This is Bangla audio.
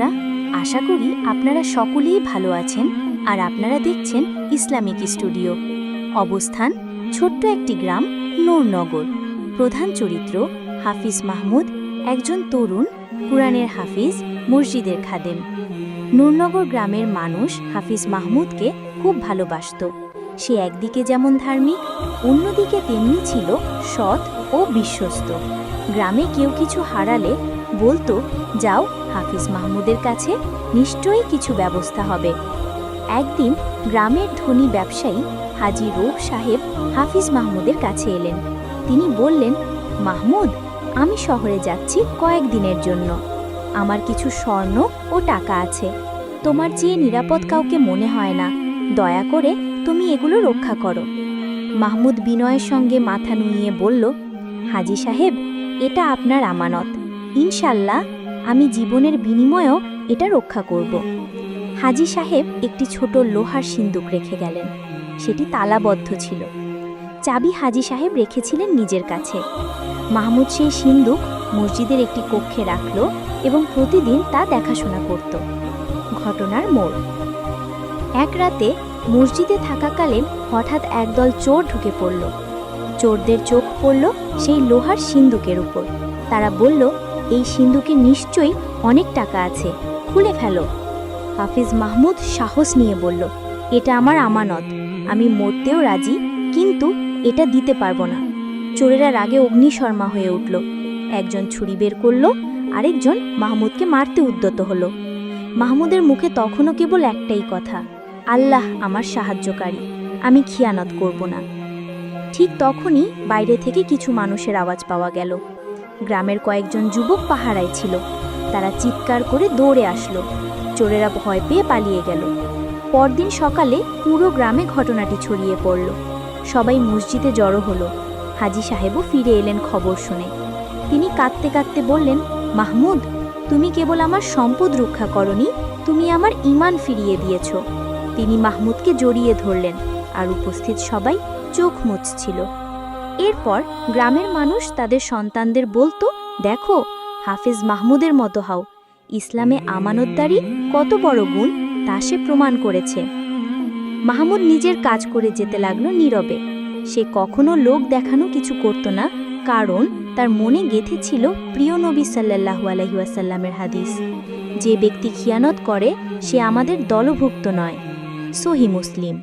বন্ধুরা, আশা করি আপনারা সকলেই ভালো আছেন আর আপনারা দেখছেন ইসলামিক স্টুডিও। অবস্থান, ছোট্ট একটি গ্রাম নূরনগর প্রধান চরিত্র, হাফিজ মাহমুদ, একজন তরুণ, কুরআনের হাফিজ, মসজিদের খাদেম। নূরনগর গ্রামের মানুষ হাফিজ মাহমুদকে খুব ভালোবাসত। সে একদিকে যেমন ধার্মিক, অন্যদিকে তেমনি ছিল সৎ ও বিশ্বস্ত। গ্রামে কেউ কিছু হারালে বলতো, যাও, হাফিজ মাহমুদের কাছে নিশ্চয়ই কিছু ব্যবস্থা হবে। একদিন গ্রামের ধনী ব্যবসায়ী হাজি রৌফ সাহেব হাফিজ মাহমুদের কাছে এলেন। তিনি বললেন, মাহমুদ, আমি শহরে যাচ্ছি কয়েকদিনের জন্য। আমার কিছু স্বর্ণ ও টাকা আছে। তোমার চেয়ে নিরাপদ কাউকে মনে হয় না। দয়া করে তুমি এগুলো রক্ষা করো। মাহমুদ বিনয়ের সঙ্গে মাথা নুইয়ে বলল, হাজি সাহেব, এটা আপনার আমানত। ইনশাল্লাহ আমি জীবনের বিনিময়েও এটা রক্ষা করব। হাজি সাহেব একটি ছোট লোহার সিন্দুক রেখে গেলেন। সেটি তালাবদ্ধ ছিল। চাবি হাজি সাহেব রেখেছিলেন নিজের কাছে। মাহমুদ সেই সিন্দুক মসজিদের একটি কক্ষে রাখল এবং প্রতিদিন তা দেখাশোনা করত। ঘটনার মোড়। এক রাতে মসজিদে থাকাকালীন হঠাৎ একদল চোর ঢুকে পড়ল। চোরদের চোখ পড়ল সেই লোহার সিন্দুকের উপর। তারা বলল এই সিন্ধুকে নিশ্চয়ই অনেক টাকা আছে। খুলে ফেলো। হাফিজ মাহমুদ সাহস নিয়ে বলল, এটা আমার আমানত। আমি মরতেও রাজি, কিন্তু এটা দিতে পারব না। চোরেরা রাগে অগ্নিশর্মা হয়ে উঠল। একজন ছুরি বের করল, আরেকজন মাহমুদকে মারতে উদ্যত হলো। মাহমুদের মুখে তখনও কেবল একটাই কথা, আল্লাহ আমার সাহায্যকারী, আমি খিয়ানত করব না। ঠিক তখনই বাইরে থেকে কিছু মানুষের আওয়াজ পাওয়া গেল। গ্রামের কয়েকজন যুবক পাহারায় ছিল। তারা চিৎকার করে দৌড়ে আসলো। চোরেরা ভয় পেয়ে পালিয়ে গেল। পরদিন সকালে পুরো গ্রামে ঘটনাটি ছড়িয়ে পড়ল। সবাই মসজিদে জড়ো হলো। হাজি সাহেবও ফিরে এলেন খবর শুনে। তিনি কাঁদতে কাঁদতে বললেন, মাহমুদ, তুমি কেবল আমার সম্পদ রক্ষা করনি, তুমি আমার ইমান ফিরিয়ে দিয়েছ। তিনি মাহমুদকে জড়িয়ে ধরলেন আর উপস্থিত সবাই চোখ মুছছিল। এরপর গ্রামের মানুষ তাদের সন্তানদের বলতো, দেখো, হাফিজ মাহমুদের মতো হাও। ইসলামে আমানতদারি কত বড় গুণ, তা সে প্রমাণ করেছে। মাহমুদ নিজের কাজ করে যেতে লাগল নীরবে। সে কখনো লোক দেখানো কিছু করত না, কারণ তার মনে গেঁথে ছিল প্রিয় নবী সাল্লাহু আলহিউসাল্লামের হাদিস। যে ব্যক্তি খিয়ানত করে, সে আমাদের দলভুক্ত নয়। সহি মুসলিম।